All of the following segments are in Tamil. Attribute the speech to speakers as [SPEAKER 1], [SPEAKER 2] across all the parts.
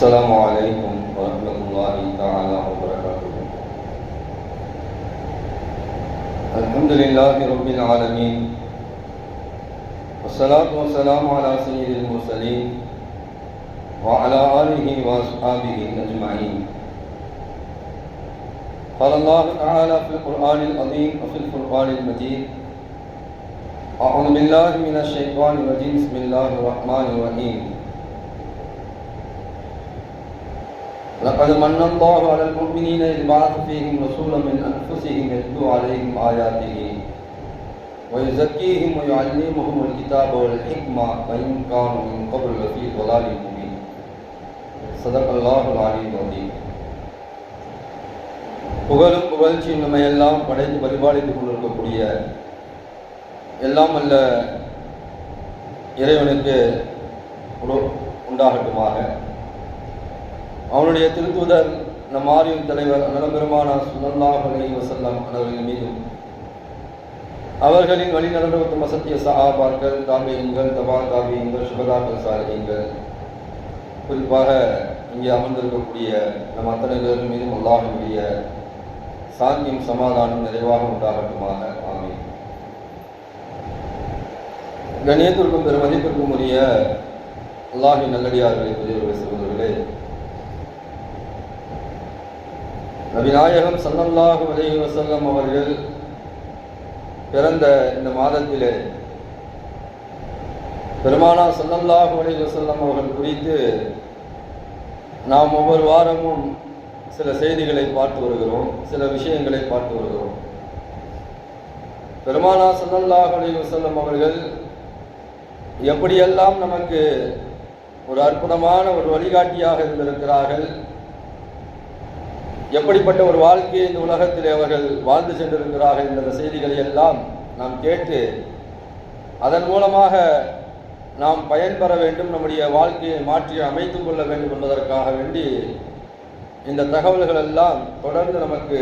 [SPEAKER 1] السلام عليكم ورحمة الله تعالى وبركاته. الحمد لله رب العالمين. والصلاة والسلام على سيد المرسلين وعلى آله وأصحابه أجمعين. قال الله تعالى في القرآن العظيم وفي القرآن المجيد أعوذ بالله من الشيطان الرجيم. بسم الله الرحمن الرحيم. لقد من الله على المؤمنين إذ بعث فيهم رسولا من أنفسهم يتلو عليهم آياته ويزكيهم ويعلمهم الكتاب والحكمة وإن كانوا من قبل لفي ضلال مبين صدق الله العلي العظيم புகழும் புகழ்ச்சியும் நம்ம எல்லாம் படைத்து பரிபாலித்துக் கொண்டிருக்கக்கூடிய எல்லாம் அல்ல இறைவனுக்கு உரு- உண்டாகட்டுமாக அவனுடைய திருத்துதர் நம் ஆரியின் தலைவர் நலபெருமானா சுல்லாஹ் அலைஹி வசல்லாம் அவர்களின் மீதும். அவர்களின் வழிநடத்த வசத்திய சஹாபாக்கள் தாபியங்கள் தபா தாபியங்கள் சுபதாக்கள் சாலியங்கள் குறிப்பாக இங்கே அமர்ந்திருக்கக்கூடிய நம் அத்தனை பேரும் மீதும் அல்லாஹினுடைய சாந்தியும் சமாதானம் நிறைவாக உண்டாகட்டுமாக. ஆமீன். கணியத்திற்கும் பெரும் மதிப்பிற்கும் உரிய அல்லாஹின் நல்லடியார்களை புதியவர்களை சகோதரர்களே நபிநாயகம் சல்லல்லாஹு அலஹி வசல்லம் அவர்கள் பிறந்த இந்த மாதத்திலே பெருமானா சல்லல்லாஹு அலஹி வசல்லம் அவர்கள் குறித்து நாம் ஒவ்வொரு வாரமும் சில செய்திகளை பார்த்து வருகிறோம் சில விஷயங்களை பார்த்து வருகிறோம். பெருமானா சல்லல்லாஹு அலைஹி வசல்லம் அவர்கள் எப்படியெல்லாம் நமக்கு ஒரு அற்புதமான ஒரு வழிகாட்டியாக இருந்திருக்கிறார்கள் எப்படிப்பட்ட ஒரு வாழ்க்கையை இந்த உலகத்தில் அவர்கள் வாழ்ந்து சென்றிருக்கிறார்கள் என்ற செய்திகளை எல்லாம் நாம் கேட்டு அதன் மூலமாக நாம் பயன்பெற வேண்டும் நம்முடைய வாழ்க்கையை மாற்றி அமைத்துக் கொள்ள வேண்டும் என்பதற்காக வேண்டி இந்த தகவல்கள் எல்லாம் தொடர்ந்து நமக்கு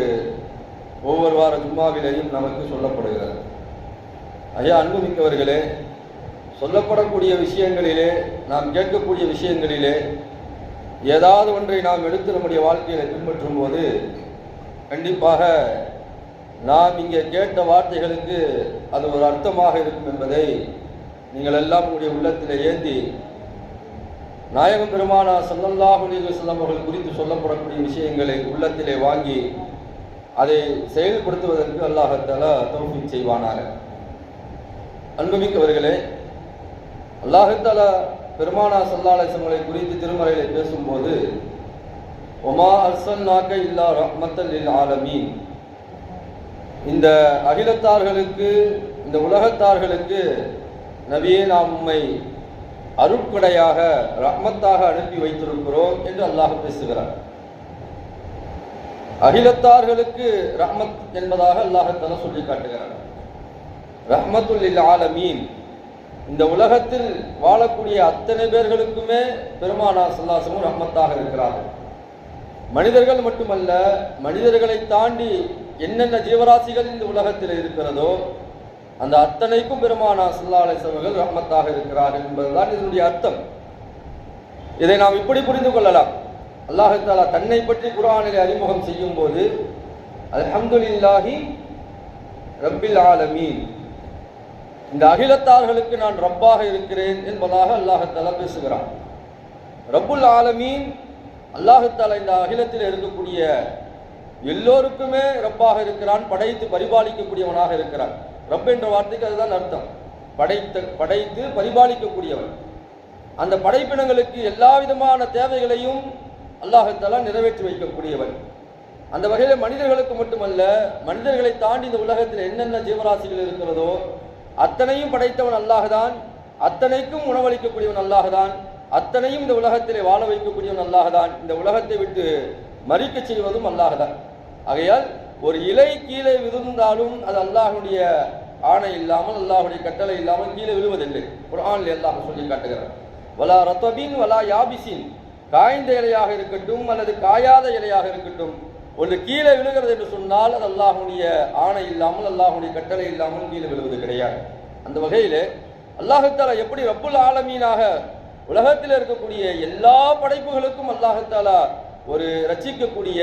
[SPEAKER 1] ஒவ்வொரு வார ஜும்மாவிலேயும் நமக்கு சொல்லப்படுகிறது. ஐயா அன்புமிக்கவர்களே சொல்லப்படக்கூடிய விஷயங்களிலே நாம் கேட்கக்கூடிய விஷயங்களிலே ஏதாவது ஒன்றை நாம் எடுத்து நம்முடைய வாழ்க்கையில பின்பற்றும் போது கண்டிப்பாக நாம் இங்கே கேட்ட வார்த்தைகளுக்கு அது ஒரு அர்த்தமாக இருக்கும் என்பதை நீங்கள் எல்லாம் உங்களுடைய உள்ளத்தில் ஏந்தி நாயகம் பெருமானா சல்லல்லாஹு அலைஹி அவர்கள் குறித்து சொல்லப்படக்கூடிய விஷயங்களை உள்ளத்திலே வாங்கி அதை செயல்படுத்துவதற்கு அல்லாஹத்தால தௌஃபீக் செய்வானாக. அன்புமிக்கவர்களே அல்லாஹத்தாலா பெருமானா சல்லாசங்களை குறித்து திருமறையில பேசும்போது ஒமா அர்சல் நாக்க இல்லா ரஹ்மத்தல் ஆலமீன். இந்த அகிலத்தார்களுக்கு இந்த உலகத்தார்களுக்கு நபியே நாம் உம்மை அருட்கொடையாக ரஹ்மத்தாக அனுப்பி வைத்திருக்கிறோம் என்று அல்லாஹ் பேசுகிறார். அகிலத்தார்களுக்கு ரஹ்மத் என்பதாக அல்லாஹத்தால சொல்லி காட்டுகிறார். ரஹ்மத்துல் லில் ஆலமீன். இந்த உலகத்தில் வாழக்கூடிய அத்தனை பேர்களுக்குமே பெருமானா சல்லாசமும் ரஹ்மத்தாக இருக்கிறார்கள். மனிதர்கள் மட்டுமல்ல மனிதர்களை தாண்டி என்னென்ன ஜீவராசிகள் இந்த உலகத்தில் இருக்கிறதோ அந்த அத்தனைக்கும் பெருமானா சல்லா அலிசவர்கள் ரஹ்மத்தாக இருக்கிறார்கள் என்பதுதான் இதனுடைய அர்த்தம். இதை நாம் இப்படி புரிந்து கொள்ளலாம். அல்லாஹாலா தன்னை பற்றி குரானிலே அறிமுகம் செய்யும் போது அலமதுல்லாஹி ரப்பில் ஆலமீன். இந்த அகிலத்தார்களுக்கு நான் ரப்பாக இருக்கிறேன் என்பதாக அல்லாஹத்தாலா பேசுகிறான். ரப்புல் ஆலமீன் அல்லாஹத்தாலா இந்த அகிலத்தில் இருக்கக்கூடிய எல்லோருக்குமே ரப்பாக இருக்கிறான் படைத்து பரிபாலிக்கக்கூடியவனாக இருக்கிறான். ரப் என்ற வார்த்தைக்கு அதுதான் அர்த்தம். படைத்த படைத்து பரிபாலிக்கக்கூடியவன். அந்த படைப்பினங்களுக்கு எல்லா விதமான தேவைகளையும் அல்லாஹத்தாலா நிறைவேற்றி வைக்கக்கூடியவன். அந்த வகையில் மனிதர்களுக்கு மட்டுமல்ல மனிதர்களை தாண்டி இந்த உலகத்தில் என்னென்ன ஜீவராசிகள் இருக்கிறதோ அத்தனையும் படைத்தவன் அல்லாஹுதான். அத்தனைக்கும் உணவளிக்கக்கூடியவன் அல்லாஹுதான். அத்தனையும் இந்த உலகத்திலே வாழ வைக்கக்கூடியவன் அல்லாஹுதான். இந்த உலகத்தை விட்டு மறிக்க செய்வதும் அல்லாஹுதான். ஆகையால் ஒரு இலை கீழே விழுந்தாலும் அது அல்லாஹனுடைய ஆணை இல்லாமல் அல்லாஹுடைய கட்டளை இல்லாமல் கீழே விழுவதில்லை. குர்ஆனில் எல்லாம் சொல்லி காட்டுகிறார் வலா ரத்தபின் வலா யாபிசின். காய்ந்த இலையாக இருக்கட்டும் அல்லது காயாத இலையாக இருக்கட்டும் ஒன்று கீழே விழுகிறது என்று சொன்னால் அது அல்லாஹுடைய ஆணை இல்லாமல் அல்லாஹுடைய கட்டளை இல்லாமல் கீழே விழுவது கிடையாது. அந்த வகையில் அல்லாஹத்தாலா எப்படி ரப்புல் ஆலமீனாக உலகத்தில் இருக்கக்கூடிய எல்லா படைப்புகளுக்கும் அல்லாஹத்தாலா ஒரு ரச்சிக்கக்கூடிய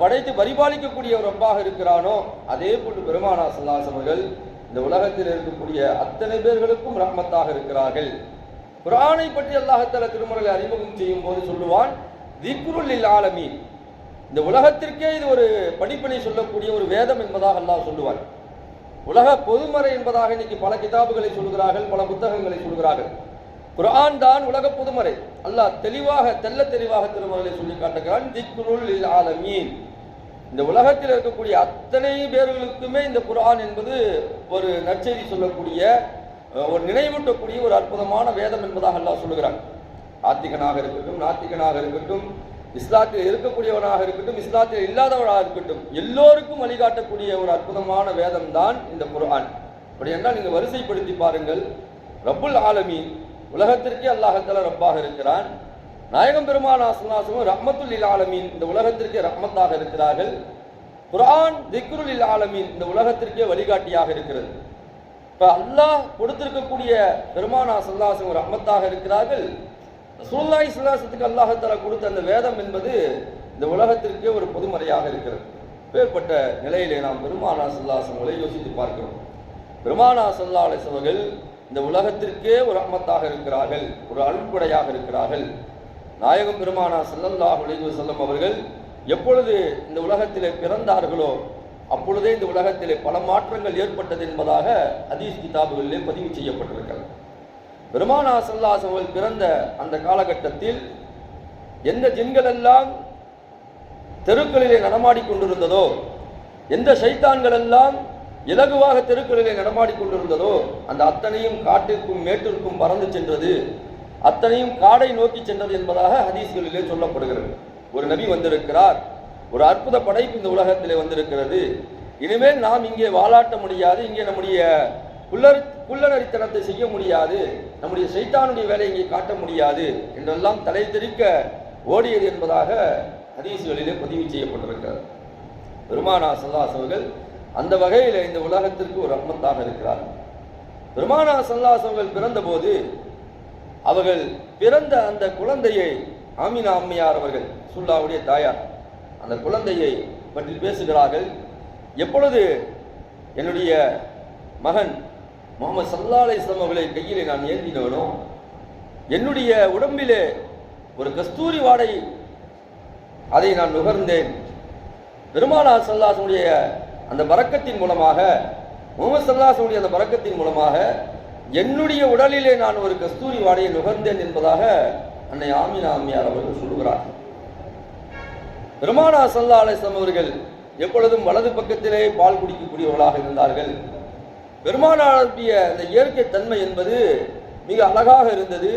[SPEAKER 1] படைத்து பரிபாலிக்கக்கூடிய ஒரு ரப்பாக இருக்கிறானோ அதே போன்று பெருமானா சல்லாஸ் அவர்கள் இந்த உலகத்தில் இருக்கக்கூடிய அத்தனை பேர்களுக்கும் ரஹ்மத்தாக இருக்கிறார்கள். குரானை பற்றி அல்லாஹத்தாலா திருமறையை அறிமுகம் செய்யும் போது சொல்லுவான் திக்ருல் ஆலமீன். இந்த உலகத்திற்கே இது ஒரு படிப்பினை சொல்லக்கூடிய ஒரு வேதம் என்பதாக அல்லாஹ் சொல்லுவார் உலக பொதுமறை என்பதாக இன்னைக்கு பல கிதாபுகளை சொல்கிறார்கள் பல புத்தகங்களை சொல்கிறார்கள் குரான் தான் உலக பொதுமறை. அல்லாஹ் தெளிவாக தெல்ல தெளிவாக திருமகளை சொல்லி காட்டுகிறான் திக்ருல் ஆலமீன். இந்த உலகத்தில் இருக்கக்கூடிய அத்தனை பேர்களுக்குமே இந்த குரான் என்பது ஒரு நற்செய்தி சொல்லக்கூடிய ஒரு நினைவூட்டக்கூடிய ஒரு அற்புதமான வேதம் என்பதாக எல்லாம் சொல்லுகிறாங்க ஆத்திகனாக இருக்கட்டும் நாத்திகனாக இருக்கட்டும் இஸ்லாத்தில் இருக்கக்கூடியவனாக இருக்கட்டும் இஸ்லாத்தில் இல்லாதவனாக இருக்கட்டும் எல்லோருக்கும் வழிகாட்டக்கூடிய ஒரு அற்புதமான வேதம் தான் இந்த குரான் அப்படி என்றால் நீங்கள் வரிசைப்படுத்தி பாருங்கள். ரப்புல் ஆலமீன் உலகத்திற்கே அல்லாஹத்தால ரப்பாக இருக்கிறான். நாயகம் பெருமான் ஆசனாசமும் ரஹ்மத்துல் இல் ஆலமீன் இந்த உலகத்திற்கே ரஹ்மத்தாக இருக்கிறார்கள். குரான் திக்ருல் இல் ஆலமீன் இந்த உலகத்திற்கே வழிகாட்டியாக இருக்கிறது. இப்போ அல்லாஹ் கொடுத்திருக்கக்கூடிய பெருமானா சல்லாசம் ஒரு ரஹ்மத்தாக இருக்கிறார்கள். ரசூலுல்லாஹி இஸ்லாசத்துக்கு அல்லாஹால கொடுத்த அந்த வேதம் என்பது இந்த உலகத்திற்கே ஒரு பொதுமறையாக இருக்கிறது. பேர்பட்ட நிலையிலே நாம் பெருமானா சல்லாசங்களை யோசித்து பார்க்கிறோம். பெருமானா சல்லா அலிஸ்வர்கள் இந்த உலகத்திற்கே ஒரு அம்மத்தாக இருக்கிறார்கள் ஒரு அன்புடையாக இருக்கிறார்கள். நாயகம் பெருமானா சல்லல்லாஹ் அலைஹி வஸல்லம் அவர்கள் எப்பொழுது இந்த உலகத்திலே பிறந்தார்களோ அப்பொழுதே இந்த உலகத்திலே பல மாற்றங்கள் ஏற்பட்டது என்பதாக அதீஸ் கிதாபுகளிலே பதிவு செய்யப்பட்டிருக்கிறது. பெருமானா சல்லாஸ் அவர்கள் பிறந்த அந்த காலகட்டத்தில் எந்த ஜின்கள் எல்லாம் தெருக்களிலே நடமாடி கொண்டிருந்ததோ எந்த சைத்தான்கள் எல்லாம் இலகுவாக தெருக்களிலே நடமாடி கொண்டிருந்ததோ அந்த அத்தனையும் காட்டிற்கும் மேட்டிற்கும் பறந்து சென்றது அத்தனையும் காடை நோக்கி சென்றது என்பதாக ஹதீஸ்களிலே சொல்லப்படுகிறது. ஒரு நபி வந்திருக்கிறார் ஒரு அற்புத படைப்பு இந்த உலகத்திலே வந்திருக்கிறது. இனிமேல் நாம் இங்கே வாலாட்ட முடியாது இங்கே நம்முடைய குள்ளர் குள்ளநரித்தனத்தை செய்ய முடியாது. நம்முடைய சைத்தானுடைய வேலை இங்கே காட்ட முடியாது என்றெல்லாம் தலை தெரிக்க ஓடியது என்பதாக ஹதீசுகளிலே பதிவு செய்யப்பட்டிருக்கிறது. பெருமானா சல்லாஸ் அவர்கள் அந்த வகையில் இந்த உலகத்திற்கு ஒரு அம்மத்தாக இருக்கிறார். பெருமானா சல்லாஸ் அவர்கள் பிறந்தபோது அவர்கள் பிறந்த அந்த குழந்தையை ஆமினா அம்மையார் அவர்கள் சுல்லாவுடைய தாயார் அந்த குழந்தையை பற்றி பேசுகிறார்கள். எப்பொழுது என்னுடைய மகன் முகமது சல்லா அலிஸ்லாம் அவர்களை கையிலே நான் ஏந்தினவனோ என்னுடைய உடம்பிலே ஒரு கஸ்தூரி வாடை அதை நான் நுகர்ந்தேன். பெருமானா சல்லாசனுடைய அந்த பறக்கத்தின் மூலமாக முகமது சல்லாசனுடைய அந்த பறக்கத்தின் மூலமாக என்னுடைய உடலிலே நான் ஒரு கஸ்தூரி வாடையை நுகர்ந்தேன் என்பதாக அன்னை ஆமினா ஆமியார் அவர்கள் சொல்லுகிறார் பெருமானா சல்லா அலிஸ்லாம் அவர்கள் எப்பொழுதும் வலது பக்கத்திலே பால் குடிக்கக்கூடியவர்களாக இருந்தார்கள். பெருமானாருடைய அந்த இயற்கை தன்மை என்பது மிக அழகாக இருந்தது.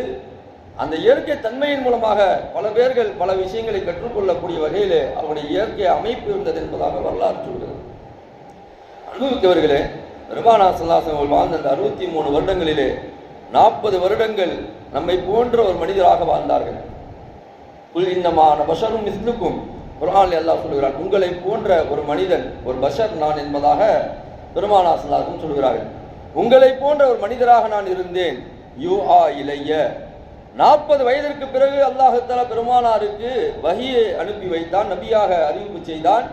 [SPEAKER 1] அந்த இயற்கை தன்மையின் மூலமாக பல பேர்கள் பல விஷயங்களை கற்றுக்கொள்ளக்கூடிய வகையில் அவருடைய இயற்கை அமைப்பு இருந்தது என்பதாக வரலாறு சொல்கிறது. அனுபவித்தவர்களே பெருமானா சல்லாசன் அவர்கள் வாழ்ந்த அந்த அறுபத்தி மூணு வருடங்களிலே நாற்பது வருடங்கள் நம்மை போன்ற ஒரு மனிதராக வாழ்ந்தார்கள். புல் இன்னமான பஷரும் மிஸ்லுக்கும் குரான் எல்லாம் சொல்கிறார் உங்களை போன்ற ஒரு மனிதன் ஒரு பஷர் நான் என்பதாக பெருமானா சல்லாசம் சொல்கிறார்கள் உங்களை போன்ற ஒரு மனிதராக நான் இருந்தேன். யூ ஆ இளைய நாற்பது வயதிற்கு பிறகு அல்லாஹால பெருமானாருக்கு வகியை அனுப்பி வைத்தான் நபியாக அறிவிப்பு செய்தான்.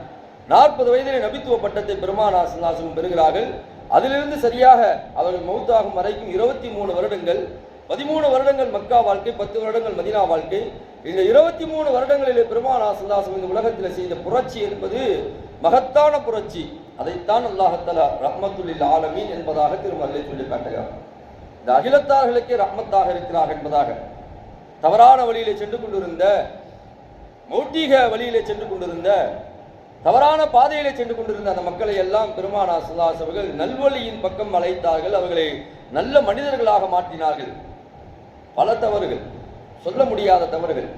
[SPEAKER 1] நாற்பது வயதிலே நபித்துவ பட்டத்தை பெருமானா சல்லாசம் பெறுகிறார்கள். அதிலிருந்து சரியாக அவர்கள் மௌத்தாகும் வரைக்கும் இருபத்தி மூணு வருடங்கள் பதிமூணு வருடங்கள் மக்கா வாழ்க்கை பத்து வருடங்கள் மதினா வாழ்க்கை. இந்த இருபத்தி மூணு வருடங்களிலே பெருமானா சல்லாசம் இந்த உலகத்தில் செய்த புரட்சி என்பது மகத்தான புரட்சி. அதைத்தான் அல்லாஹத்தலா ரஹ்மத்துல்லில் ஆலமீன் என்பதாக திருமல்லை சொல்லி காட்டுகிறார் இந்த அகிலத்தார்களுக்கே ரஹ்மத்தாக இருக்கிறார் என்பதாக. தவறான வழியிலே சென்று கொண்டிருந்த மௌட்டிக வழியிலே சென்று கொண்டிருந்த தவறான பாதையிலே சென்று கொண்டிருந்த அந்த மக்களை எல்லாம் பெருமானா சுல்லாஸ் அவர்கள் நல்வழியின் பக்கம் அழைத்தார்கள். அவர்களை நல்ல மனிதர்களாக மாற்றினார்கள். பல தவறுகள் சொல்ல முடியாத தவறுகள்.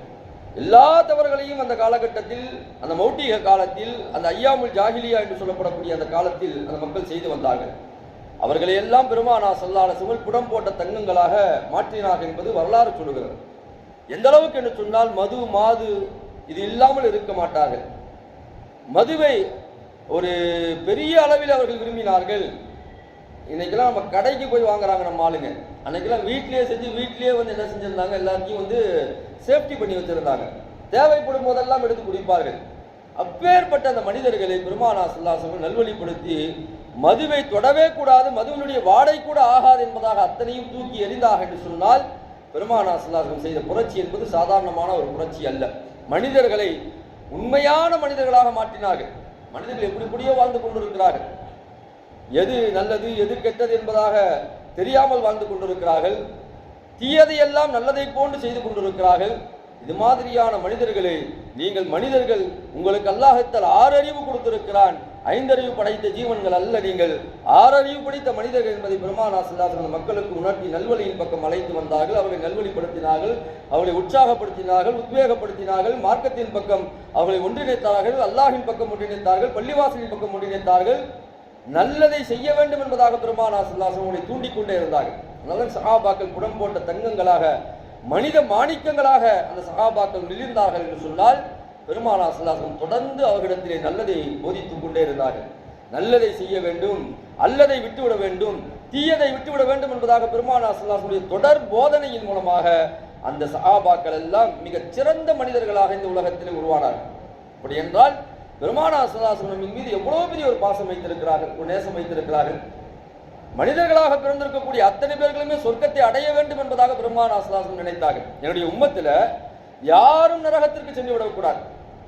[SPEAKER 1] எல்லா தவறுகளையும் அந்த காலகட்டத்தில் அந்த மௌட்டிக காலத்தில் அந்த ஐயாமுல் ஜாகிலியா என்று சொல்லப்படக்கூடிய அந்த காலத்தில் அந்த மக்கள் செய்து வந்தார்கள். அவர்களை எல்லாம் பெருமானா சொல்லாத சுமல் புடம் போட்ட தங்கங்களாக மாற்றினார்கள் என்பது வரலாறு சொல்லுகிறது. எந்த அளவுக்கு என்று சொன்னால் மது மாது இது இல்லாமல் இருக்க மாட்டார்கள். மதுவை ஒரு பெரிய அளவில் அவர்கள் விரும்பினார்கள். இன்னைக்கெல்லாம் நம்ம கடைக்கு போய் வாங்குறாங்க நம்ம ஆளுங்க. அன்னைக்கெல்லாம் வீட்லயே செஞ்சு வீட்லயே வந்து என்ன செஞ்சிருந்தாங்க? எல்லாத்தையும் வந்து சேஃப்டி பண்ணி வச்சிருந்தாங்க. தேவைப்படும் போதெல்லாம் எடுத்து குடிப்பார்கள். அப்பேற்பட்ட அந்த மனிதர்களை பெருமானா சுல்லாசம் நல்வழிப்படுத்தி மதுவை தொடவே கூடாது மதுவினுடைய வாடை கூட ஆகாது என்பதாக அத்தனையும் தூக்கி எறிந்தாக என்று சொன்னால் பெருமானா சுல்லாசம் செய்த புரட்சி என்பது சாதாரணமான ஒரு புரட்சி அல்ல. மனிதர்களை உண்மையான மனிதர்களாக மாற்றினார்கள். மனிதர்கள் எப்படி எப்படியோ வாழ்ந்து கொண்டிருக்கிறார்கள். எது நல்லது எது கெட்டது என்பதாக தெரியாமல் வாழ்ந்து கொண்டிருக்கிறார்கள். தீயதையெல்லாம் நல்லதை போன்று செய்து கொண்டிருக்கிறார்கள். இது மாதிரியான மனிதர்களே நீங்கள் மனிதர்கள் உங்களுக்கு அல்லாஹத்தால் ஆறறிவு கொடுத்திருக்கிறான். ஐந்தறிவு படைத்த ஜீவன்கள் அல்ல நீங்கள். ஆறறிவு படைத்த மனிதர்கள் என்பதை பெருமானா சில்லாசன் மக்களுக்கு உணர்த்தி நல்வழியின் பக்கம் அழைத்து வந்தார்கள். அவர்களை நல்வழிப்படுத்தினார்கள். அவர்களை உற்சாகப்படுத்தினார்கள் உத்வேகப்படுத்தினார்கள். மார்க்கத்தின் பக்கம் அவர்களை ஒன்றிணைத்தார்கள் அல்லாஹின் பக்கம் ஒன்றிணைத்தார்கள் பள்ளிவாசலின் பக்கம் ஒன்றிணைத்தார்கள். நல்லதை செய்ய வேண்டும் என்பதாக பெருமானா சுல்லாசம் உங்களை தூண்டிக்கொண்டே இருந்தார்கள். நல்ல சகாபாக்கள் குடம் போன்ற தங்கங்களாக மனித மாணிக்கங்களாக அந்த சகாபாக்கள் நிலிர்ந்தார்கள் என்று சொன்னால் பெருமானா சுல்லாசம் தொடர்ந்து அவர்களிடத்திலே நல்லதை போதித்துக் கொண்டே இருந்தார்கள். நல்லதை செய்ய வேண்டும் அல்லதை விட்டுவிட வேண்டும் தீயதை விட்டுவிட வேண்டும் என்பதாக பெருமானா சுல்லாசனுடைய தொடர் போதனையின் மூலமாக அந்த சகாபாக்கள் எல்லாம் மிகச் சிறந்த மனிதர்களாக இந்த உலகத்தில் உருவானார்கள். அப்படி என்றால் பெருமானா சல்லாசனம் மீது எவ்வளவு பெரிய ஒரு பாசம் வைத்திருக்கிறார்கள் ஒரு நேசம் வைத்திருக்கிறார்கள். மனிதர்களாக பிறந்திருக்கக்கூடிய அத்தனை பேர்களுமே சொர்க்கத்தை அடைய வேண்டும் என்பதாக பெருமான் ஆசலாசன் நினைத்தார்கள். என்னுடைய உம்மத்தில் யாரும் நரகத்திற்கு சென்று விடக்கூடாது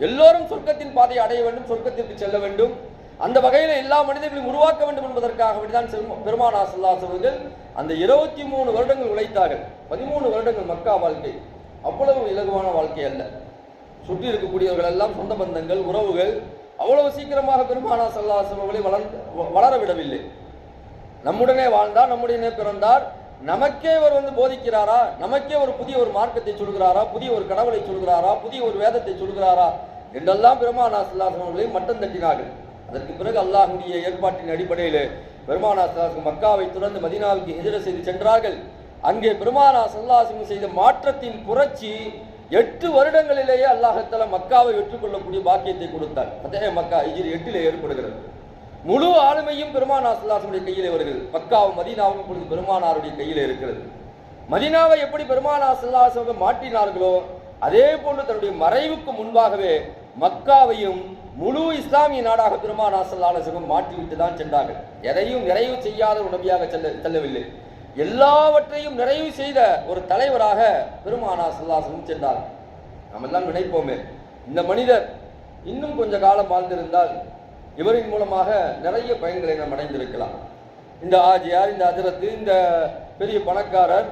[SPEAKER 1] எல்லோரும் சொர்க்கத்தின் பாதையை அடைய வேண்டும் சொர்க்கத்திற்கு செல்ல வேண்டும். அந்த வகையில் எல்லா மனிதர்களையும் உருவாக்க வேண்டும் என்பதற்காக வேண்டிதான் பெருமான் ஆசல்லாஸ் அவர்கள் அந்த இருபத்தி மூணு வருடங்கள் உழைத்தார்கள். பதிமூணு வருடங்கள் மக்கா வாழ்க்கை. அவ்வளவு இலகுவான வாழ்க்கை அல்ல. சுற்றி இருக்கக்கூடியவர்கள் எல்லாம் சொந்த பந்தங்கள் உறவுகள் அவ்வளவு சீக்கிரமாக பெருமானா சல்லாஸ் அவர்களை வளர்ந்து வளர விடவில்லை நம்முடனே வாழ்ந்தார் நம்முடனே பிறந்தார். நமக்கே அவர் வந்து போதிக்கிறாரா? நமக்கே ஒரு புதிய ஒரு மார்க்கத்தை சொல்கிறாரா? புதிய ஒரு கடவுளை சொல்கிறாரா? புதிய ஒரு வேதத்தை சொல்கிறாரா? என்றெல்லாம் பெருமானா சல்லாசம் அவர்களை மட்டம் தட்டினார்கள். அதற்கு பிறகு அல்லாஹுடைய ஏற்பாட்டின் அடிப்படையில் பெருமானா சல்லாசம் மக்காவை துறந்து மதினாவுக்கு எதிர செய்து சென்றார்கள். அங்கே பெருமானா சல்லாசம் செய்த மாற்றத்தின் புரட்சி எட்டு வருடங்களிலேயே அல்லாஹத்தால மக்காவை வெற்றுக்கொள்ளக்கூடிய பாக்கியத்தை கொடுத்தார். அதே மக்கா இஜிரி எட்டிலே ஏற்படுகிறது. முழு ஆளுமையும் பெருமானா சுல்லாசனுடைய கையிலே வருகிறது. மக்காவும் மதீனாவும் இப்பொழுது பெருமானாருடைய கையிலே இருக்கிறது. மதீனாவை எப்படி பெருமானா சுல்லாசவங்க மாற்றினார்களோ அதே போன்று தன்னுடைய மறைவுக்கு முன்பாகவே மக்காவையும் முழு இஸ்லாமிய நாடாக பெருமானா சல்லாசகம் மாற்றிவிட்டு தான் சென்றார்கள். எதையும் நிறைவு செய்யாத ஒரு நபியாக செல்ல செல்லவில்லை. எல்லாவற்றையும் நிறைவு செய்த ஒரு தலைவராக பெருமானா சல்லாசகம் சென்றார். நாம் எல்லாம் நினைப்போமே இந்த மனிதர் இன்னும் கொஞ்ச காலம் வாழ்ந்திருந்தால் இவரின் மூலமாக நிறைய பயன்களை நாம் அடைந்திருக்கலாம். இந்த ஆஜியார் இந்த அதிரத்து இந்த பெரிய பணக்காரர்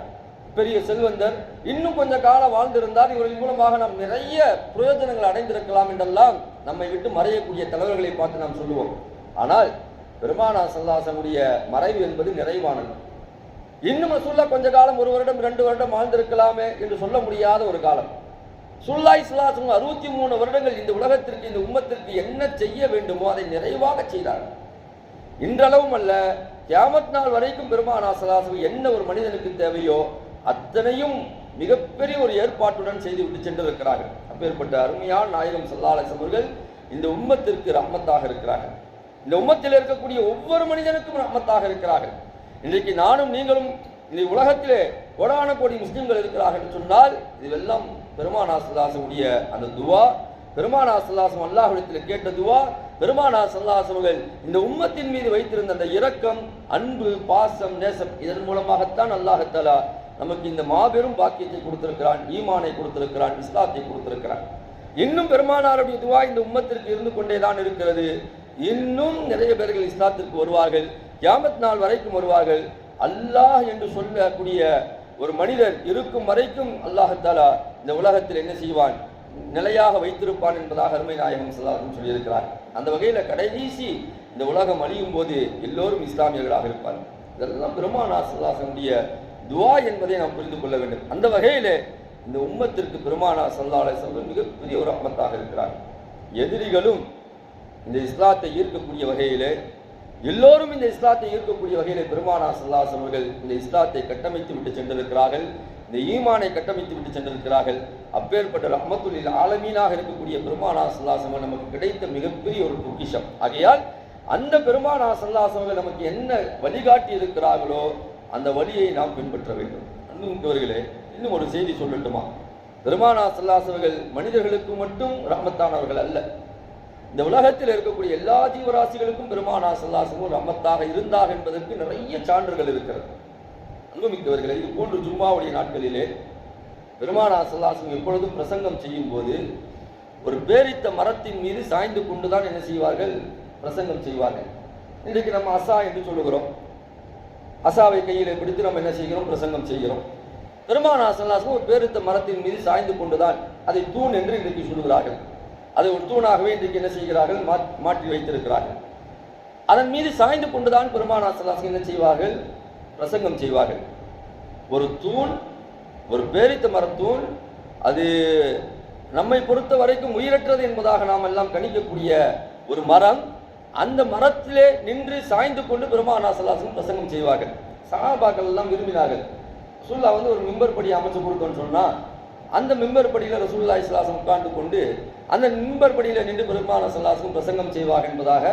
[SPEAKER 1] பெரிய செல்வந்தர் இன்னும் கொஞ்ச காலம் வாழ்ந்திருந்தால் இவரின் மூலமாக நாம் நிறைய பிரயோஜனங்கள் அடைந்திருக்கலாம் என்றெல்லாம் நம்மை விட்டு மறையக்கூடிய தலைவர்களை பார்த்து நாம் சொல்லுவோம். ஆனால் பெருமானா சல்லாசனுடைய மறைவு என்பது நிறைவானது. இன்னும் சொல்ல கொஞ்ச காலம் ஒரு வருடம் ரெண்டு வருடம் வாழ்ந்திருக்கலாமே என்று சொல்ல முடியாத ஒரு காலம். சுல்லாய் சுல்லாசம் அறுபத்தி மூணு வருடங்கள் இந்த உலகத்திற்கு இந்த உம்மத்திற்கு என்ன செய்ய வேண்டுமோ அதை நிறைவாக செய்தார். இன்றளவும் அல்ல கியாமத் நாள் வரைக்கும் பெருமானா சலாசம் என்ன ஒரு மனிதனுக்கு தேவையோ அத்தனையும் மிகப்பெரிய ஒரு ஏற்பாட்டுடன் செய்து விட்டு சென்றிருக்கிறார்கள். அப்பேற்பட்ட அருமையான நாயகம் சல்லாலஸ் அவர்கள் இந்த உம்மத்திற்கு ரஹ்மத்தாக இருக்கிறார்கள். இந்த உம்மத்தில் இருக்கக்கூடிய ஒவ்வொரு மனிதனுக்கும் ரஹ்மத்தாக இருக்கிறார்கள். இன்றைக்கு நானும் நீங்களும் இந்த உலகத்திலே கோடான கோடி முஸ்லிம்கள் இருக்கிறார்கள் என்று சொன்னால் இதுவெல்லாம் பெருமானா சல்லாசனுடைய அந்த துவா பெருமானா சல்லாசம் அல்லாஹிடத்தில் கேட்ட துவா பெருமானா சல்லாசவர்கள் இந்த உம்மத்தின் மீது வைத்திருந்த அந்த இரக்கம் அன்பு பாசம் நேசம் இதன் மூலமாகத்தான் அல்லாஹத்தாலா நமக்கு இந்த மாபெரும் பாக்கியத்தை கொடுத்திருக்கிறான் ஈமானை கொடுத்திருக்கிறான் இஸ்லாத்தை கொடுத்திருக்கிறான். இன்னும் பெருமானாருடைய துவா இந்த உம்மத்திற்கு இருந்து கொண்டேதான் இருக்கிறது. இன்னும் நிறைய பேர்கள் இஸ்லாத்திற்கு வருவார்கள். கியாமத் நாள் வரைக்கும் வருவார்கள். அல்லாஹ் என்று சொல்லக்கூடிய ஒரு மனிதர் இருக்கும் வரைக்கும் அல்லாஹத்தாலா இந்த உலகத்தில் என்ன செய்வான்? நிலையாக வைத்திருப்பான் என்பதாக அருமை நாயகம் சொல்லாரும் சொல்லியிருக்கிறார். அந்த வகையில் கடைசி இந்த உலகம் அழியும் போது எல்லோரும் இஸ்லாமியர்களாக இருப்பார் இதெல்லாம் பெருமானா சல்லாசனுடைய துவா என்பதை நாம் புரிந்து கொள்ள வேண்டும். அந்த வகையில் இந்த உம்மத்திற்கு பெருமானா சல்லாலை சொல்வது மிகப்பெரிய ஒரு அம்மத்தாக இருக்கிறார். எதிரிகளும் இந்த இஸ்லாத்தை ஈர்க்கக்கூடிய வகையிலே எல்லோரும் இந்த இஸ்லாத்தை ஈர்க்கக்கூடிய வகையில் பெருமானா சல்லாஸ் அவர்கள் இந்த இஸ்லாத்தை கட்டமைத்து விட்டு சென்றிருக்கிறார்கள். இந்த ஈமானை கட்டமைத்து விட்டு சென்றிருக்கிறார்கள். அப்பேற்பட்ட ரஹ்மத்துல்லில் ஆலமீனாக இருக்கக்கூடிய பெருமானா சல்லாசம் நமக்கு கிடைத்த மிகப்பெரிய ஒரு பொக்கிஷம். ஆகையால் அந்த பெருமானா சல்லாசவர்கள் நமக்கு என்ன வழிகாட்டி இருக்கிறார்களோ அந்த வழியை நாம் பின்பற்ற வேண்டும். அன்புமிக்கவர்களே இன்னும் ஒரு செய்தி சொல்லட்டுமா? பெருமானா சல்லாசவர்கள் மனிதர்களுக்கு மட்டும் ரஹமத்தானவர்கள் அல்ல. இந்த உலகத்தில் இருக்கக்கூடிய எல்லா ஜீவராசிகளுக்கும் பெருமானா சல்லாசமும் ரஹமத்தாக இருந்தார் என்பதற்கு நிறைய சான்றுகள் இருக்கிறது. அன்புமிக்கவர்களே இது போன்று ஜும்மாவுடைய நாட்களிலே பெருமானா சல்லாசம் எப்பொழுதும் பிரசங்கம் செய்யும் போது ஒரு பேரித்த மரத்தின் மீது சாய்ந்து கொண்டுதான் என்ன செய்வார்கள்? பிரசங்கம் செய்வார்கள். இன்றைக்கு நம்ம அசா என்று சொல்லுகிறோம். அசாவை கையில் பிடித்து நம்ம என்ன செய்கிறோம்? பிரசங்கம் செய்கிறோம். பெருமானா சல்லாசம் ஒரு பேரித்த மரத்தின் மீது சாய்ந்து கொண்டுதான் அதை தூண் என்று இன்றைக்கு சொல்லுகிறார்கள். அதை ஒரு தூணாகவே இன்றைக்கு என்ன செய்கிறார்கள்? மாற்றி வைத்திருக்கிறார்கள். அதன் மீது சாய்ந்து கொண்டுதான் பெருமானா சல்லாசம் என்ன செய்வார்கள்? பிரசங்கம் செய்வார்கள். ஒரு தூண் ஒரு பேரித்த மரத்தூண் அது நம்மை பொறுத்த வரைக்கும் உயிரற்றது என்பதாக நாம் எல்லாம் கணிக்கக்கூடிய ஒரு மரம் அந்த மரத்திலே நின்று சாய்ந்து கொண்டு பெருமானா பிரசங்கம் செய்வார்கள். சகாபாக்கள் எல்லாம் விரும்பினார்கள். சுல்லா வந்து ஒரு மிம்பர் படி அமைச்சு கொடுத்தோன்னு சொன்னா அந்த மிம்பர் படியில் ரசூல்லா இஸ்லாசம் உட்கார்ந்து கொண்டு அந்த மிம்பர் படியில் நின்று பெருமானா சல்லாசம் பிரசங்கம் செய்வார்கள் என்பதாக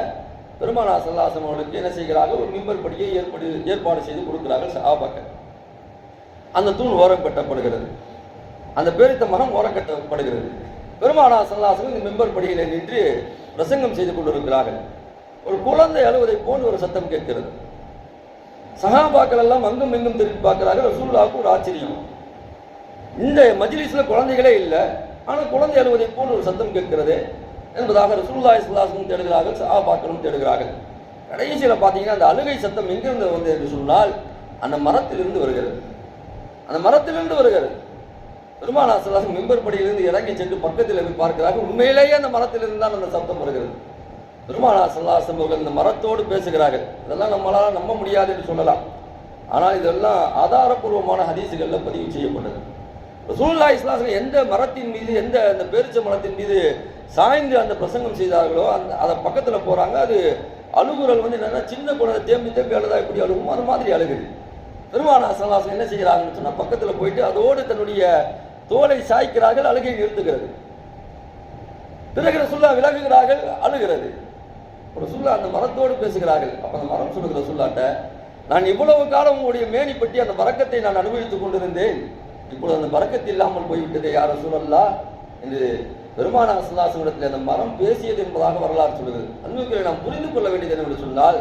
[SPEAKER 1] பெருமானா சல்லாசம் அவர்களுக்கு என்ன செய்கிறார்கள்? ஒரு மிம்பர் படியை ஏற்படு ஏற்பாடு செய்து கொடுக்கிறார்கள் சகாபாக்கள் அந்த தூண் ஓரம் கட்டப்படுகிறது அந்த பேரித்த மரம் ஓரம் கட்டப்படுகிறது பெருமானா சல்லாசம் இந்த மிம்பர் படியில் நின்று பிரசங்கம் செய்து கொண்டிருக்கிறார்கள். ஒரு குழந்தை அழுவதை போன்று ஒரு சத்தம் கேட்கிறது. சகாபாக்கள் எல்லாம் அங்கும் இங்கும் திரும்பி பார்க்கிறார்கள். ரசூல்லாவுக்கு ஒரு ஆச்சரியம். இந்த மஜிலிஸில் குழந்தைகளே இல்லை. ஆனால் குழந்தை அழுவதை போல் ஒரு சத்தம் கேட்கிறது. என்பதாக ரசூல்லாய் சுல்லாசும் தேடுகிறார்கள் சஹாபாக்களும் தேடுகிறார்கள். கடைசியில் பார்த்தீங்கன்னா அந்த அழுகை சத்தம் எங்கிருந்து வந்து என்று சொன்னால் அந்த மரத்திலிருந்து வருகிறது. அந்த மரத்திலிருந்து வருகிறது. பெருமானா சல்லாசம் மெம்பர் படியிலிருந்து இறங்கி சென்று பக்கத்தில் போய் பார்க்கிறார்கள். உண்மையிலேயே அந்த மரத்திலிருந்து தான் அந்த சத்தம் வருகிறது. பெருமானா சல்லாசம் அவர்கள் இந்த மரத்தோடு பேசுகிறார்கள். இதெல்லாம் நம்மளால் நம்ப முடியாது என்று சொல்லலாம். ஆனால் இதெல்லாம் ஆதாரபூர்வமான ஹதீசுகளில் பதிவு செய்யப்பட்டது. ரசூல்லா இஸ்லாசம் எந்த மரத்தின் மீது எந்த அந்த பேரிச்ச மரத்தின் மீது சாய்ந்து அந்த பிரசங்கம் செய்தார்களோ அந்த அதை பக்கத்தில் போகிறாங்க அது அழுகுறல் வந்து என்னென்னா சின்ன குழந்தை தேம்பி தேம்பி அழுதா எப்படி அழுகுமோ அது மாதிரி அழுகுது. பெருமானா சல்லாசம் என்ன செய்கிறாங்கன்னு சொன்னால் பக்கத்தில் போயிட்டு அதோடு தன்னுடைய தோலை சாய்க்கிறார்கள் அழுகை நிறுத்துகிறது. பிறகு ரசுல்லா விலகுகிறார்கள் அழுகிறது. ரசுல்லா அந்த மரத்தோடு பேசுகிறார்கள். அப்போ அந்த மரம் சொல்லுகிற ரசுல்லாட்ட நான் இவ்வளவு காலம் உங்களுடைய மேனி பற்றி அந்த மரக்கத்தை நான் அனுபவித்துக் கொண்டிருந்தேன். இப்பொழுது அந்த பறக்கத்து இல்லாமல் போய்விட்டதே யார சூழல்லா என்று பெருமான சுல்லாசனிடத்தில் அந்த மரம் பேசியது என்பதாக வரலாறு சொல்கிறது அன்புகளை நாம் புரிந்து கொள்ள வேண்டியது என்று சொன்னால்